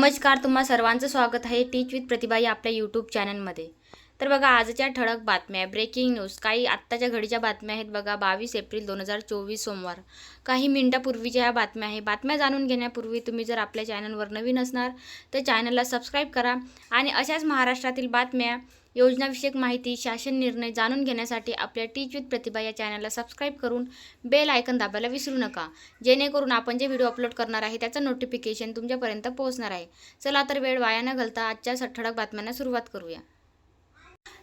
नमस्कार तुम्हा सर्वांचं स्वागत आहे टीच विथ प्रतिभा या आपल्या यूट्यूब चॅनलमध्ये तर बघा आजच्या ठळक बातम्या ब्रेकिंग न्यूज काही आत्ताच्या घडीच्या बातम्या आहेत बघा बावीस एप्रिल दोन हजार चोवीस सोमवार. काही मिनिटापूर्वीच्या ह्या बातम्या आहे बातम्या जाणून घेण्यापूर्वी तुम्ही जर आपल्या चॅनलवर नवीन असणार तर चॅनलला सबस्क्राईब करा आणि अशाच महाराष्ट्रातील बातम्या योजनाविषयक माहिती शासन निर्णय जाणून घेण्यासाठी आपल्या टीच विथ प्रतिभा या चॅनलला सबस्क्राईब करून बेल आयकन दाबायला विसरू नका. जेणेकरून आपण जे व्हिडिओ अपलोड करणार आहे त्याचं नोटिफिकेशन तुमच्यापर्यंत पोहोचणार आहे. चला तर वेळ वाया न घालता आजच्या ठळक बातम्यांना सुरुवात करूया.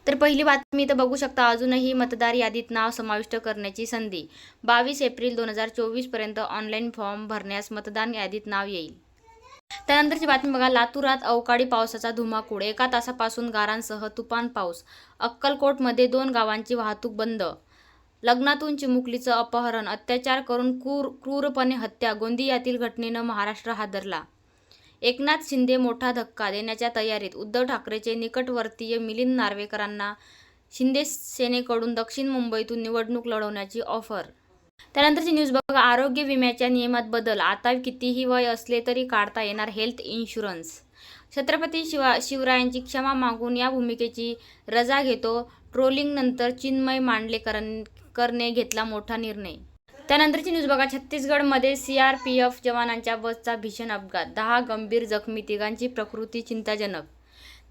तर पहिली बातमी तर बघू शकता अजूनही मतदार यादीत नाव समाविष्ट करण्याची संधी. बावीस एप्रिल दोन हजार चोवीसपर्यंत ऑनलाईन फॉर्म भरण्यास मतदान यादीत नाव येईल. त्यानंतरची बातमी बघा. लातूरात अवकाळी पावसाचा धुमाकूळ. एका तासापासून गारांसह तुफान पाऊस. अक्कलकोटमध्ये दोन गावांची वाहतूक बंद. लग्नातून चिमुकलीचं अपहरण. अत्याचार करून क्रूर क्रूरपणे हत्या. गोंदियातील घटनेनं महाराष्ट्र हादरला. एकनाथ शिंदे मोठा धक्का देण्याच्या तयारीत उद्धव ठाकरेचे निकटवर्तीय मिलिंद नार्वेकरांना शिंदे सेनेकडून दक्षिण मुंबईतून निवडणूक लढवण्याची ऑफर त्यानंतरची न्यूज बघा आरोग्य विम्याच्या नियमात बदल. आता कितीही वय असले तरी काढता येणार हेल्थ इन्शुरन्स. छत्रपती शिवा शिवरायांची क्षमा मागून या भूमिकेची रजा घेतो. ट्रोलिंगनंतर चिन्मय मांडलेकरन करणे घेतला मोठा निर्णय. त्यानंतरची न्यूज बघा छत्तीसगडमध्ये सी आर पी एफ जवानांच्या बसचा भीषण अपघात. दहा गंभीर जखमी तिघांची प्रकृती चिंताजनक.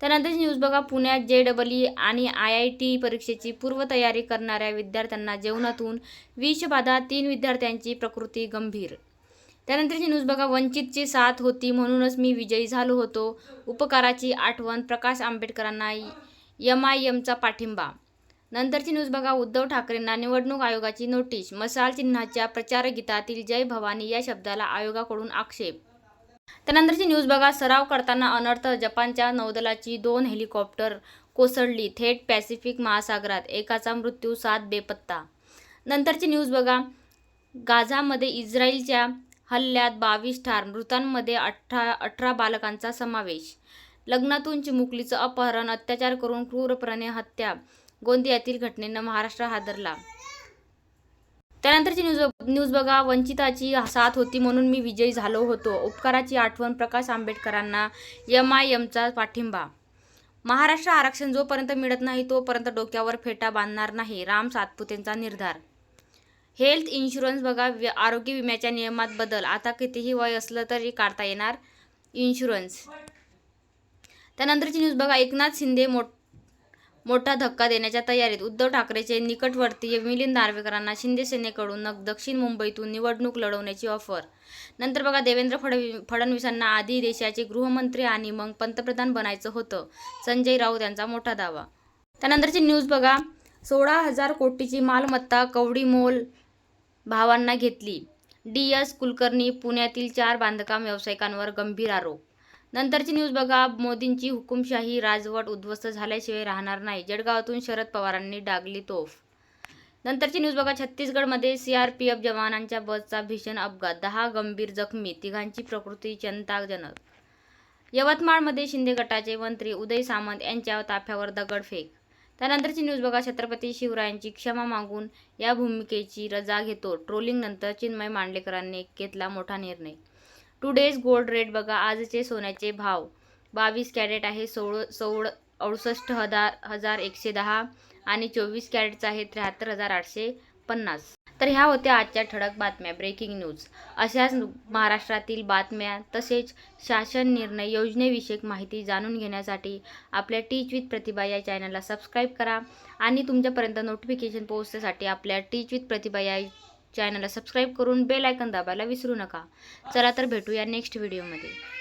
त्यानंतरची न्यूज बघा. पुण्यात जे डबल ई आणि आय आय टी परीक्षेची पूर्वतयारी करणाऱ्या विद्यार्थ्यांना जेवणातून विषबाधा तीन विद्यार्थ्यांची प्रकृती गंभीर. त्यानंतरची न्यूज बघा. वंचितची साथ होती म्हणूनच मी विजयी झालो होतो. उपकाराची आठवण प्रकाश आंबेडकरांना एम आय एमचा पाठिंबा. नंतरची न्यूज बघा. उद्धव ठाकरेंना निवडणूक आयोगाची नोटीस. मसाल चिन्हाच्या प्रचारगीतातील जय भवानी या शब्दाला आयोगाकडून आक्षेप त्यानंतरची न्यूज बघा. सराव करताना अनर्थ जपानच्या नौदलाची दोन हेलिकॉप्टर कोसळली. थेट पॅसिफिक महासागरात. एकाचा मृत्यू सात बेपत्ता. नंतरची न्यूज बघा. गाझामध्ये इस्रायलच्या हल्ल्यात बावीस ठार मृतांमध्ये अठरा अठरा बालकांचा समावेश. लग्नातून चिमुकलीचं अपहरण अत्याचार करून क्रूरपणे हत्या. गोंदियातील घटनेनं महाराष्ट्र हादरला. त्यानंतरची न्यूज न्यूज बघा. वंचिताची साथ होती म्हणून मी विजयी झालो होतो. उपकाराची आठवण प्रकाश आंबेडकरांना एम आय एमचा पाठिंबा. महाराष्ट्र आरक्षण जोपर्यंत मिळत नाही तोपर्यंत डोक्यावर फेटा बांधणार नाही राम सातपुतेंचा निर्धार. हेल्थ इन्शुरन्स बघा. व्य आरोग्य विम्याच्या नियमात बदल. आता कितीही वय असलं तरी काढता येणार इन्शुरन्स. त्यानंतरची न्यूज बघा. एकनाथ शिंदे मोठ मोठा धक्का देण्याच्या तयारीत उद्धव ठाकरेचे निकटवर्तीय मिलिंद नार्वेकरांना शिंदे सेनेकडून दक्षिण मुंबईतून निवडणूक लढवण्याची ऑफर. नंतर बघा देवेंद्र फडवी फडणवीसांना आधी देशाचे गृहमंत्री आणि मग पंतप्रधान बनायचं होतं. संजय राऊत यांचा मोठा दावा. त्यानंतरची न्यूज बघा. सोळा हजार कोटीची मालमत्ता कवडी मोल भावांना घेतली. डी एस कुलकर्णी पुण्यातील चार बांधकाम व्यावसायिकांवर गंभीर आरोप. नंतरची न्यूज बघा. मोदींची हुकुमशाही राजवट उद्ध्वस्त झाल्याशिवाय राहणार नाही. जळगावातून शरद पवारांनी डागली तोफ. नंतरची न्यूज बघा. छत्तीसगडमध्ये सीआरपीएफ जवानांच्या बसचा भीषण अपघात. दहा गंभीर जखमी. तिघांची प्रकृती चिंताजनक. यवतमाळमध्ये शिंदे गटाचे मंत्री उदय सामंत यांच्या ताफ्यावर दगडफेक. त्यानंतरची न्यूज बघा. छत्रपती शिवरायांची क्षमा मागून या भूमिकेची रजा घेतो. ट्रोलिंगनंतर चिन्मय मांडलेकरांनी घेतला मोठा निर्णय. टुडेज गोल्ड रेट बघा आजचे सोन्याचे भाव. बावीस कॅरेट आहे सोळ सोळ अडुसष्ट हजार हजार एकशे दहा आणि चोवीस कॅरेटचा आहे त्र्याहत्तर हजार आठशे पन्नास. तर ह्या होत्या आजच्या ठळक बातम्या ब्रेकिंग न्यूज अशाच महाराष्ट्रातील बातम्या तसेच शासन निर्णय योजनेविषयक माहिती जाणून घेण्यासाठी आपल्या टीच विथ प्रतिभा या चॅनलला सबस्क्राईब करा आणि तुमच्यापर्यंत नोटिफिकेशन पोहोचण्यासाठी आपल्या टीच विथ प्रतिभा या चॅनलला सबस्क्राईब करून बेल आयकन दाबायला विसरू नका. चला तर भेटूया नेक्स्ट व्हिडिओमध्ये.